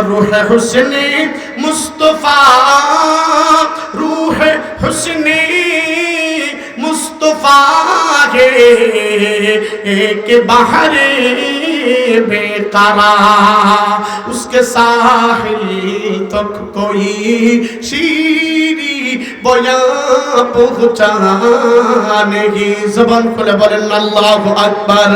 रूह हुसन मुस्तफ़ा रूह हुसनी मुस्तफ़ा है एक बाहर बेतारा उसके साहिल तक कोई शीरी बोया पहुँचा नहीं। जबान खुले बोलें, अल्लाह अकबर।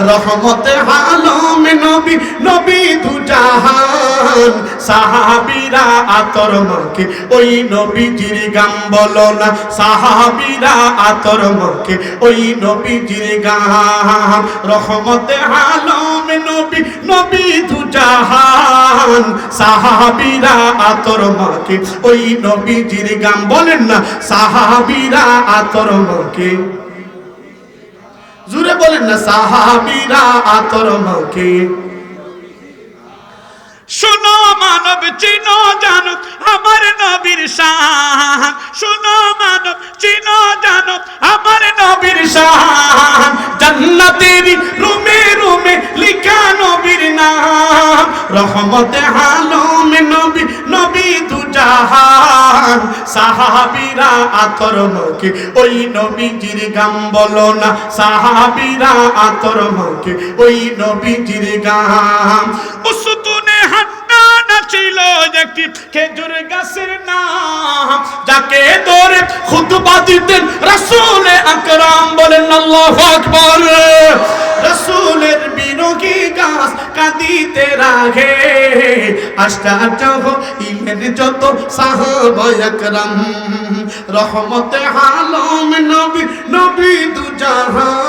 रहमत हालों में नबी नबी दुनिया জাহান, সাহাবীরা আতর মাকে ওই নবীজির গাম বলো না, সাহাবীরা আতর মাকে ওই নবীজির গাম রহমতে আলম নবী নবী দু জাহান, সাহাবীরা আতর মাকে ওই নবীজির গাম বলেন না, সাহাবীরা আতর মাকে জুড়ে বলেন না, সাহাবীরা আতর মাকে শোনো মানব, চিনো জানো আমার নবীর শান। শোনো মানব, চিনো জানো আমার নবীর শান। জান্নাতের রুমে রুমে লিখা নবীর নাম। রহমতে আলম নবী নবী দু জাহান সাহাবীরা আতর মুখে ওই নবীজির গাম বলো না। সাহাবীরা আতর মুখে ওই নবীজির গাম একটি খেজুর গাছের নাম, যাকে ধরে খুতবা দিতেন রাসূল আকরাম বলেন, আল্লাহু আকবার। রাসূলের বিরোহী গাছ কাঁদিতে রাগে আশ্চর্য ইমের যত সাহাবা আকরাম। রহমতে আলম নবী নবী দু জাহান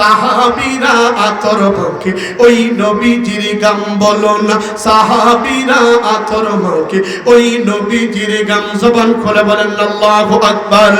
সাহাবীরা আতর মুখে, ওই নবীজির গাম বলো না। সাহাবিরা আতর মুখে, ওই নবীজির গাম জবান খুলে বলেন, আল্লাহু আকবার।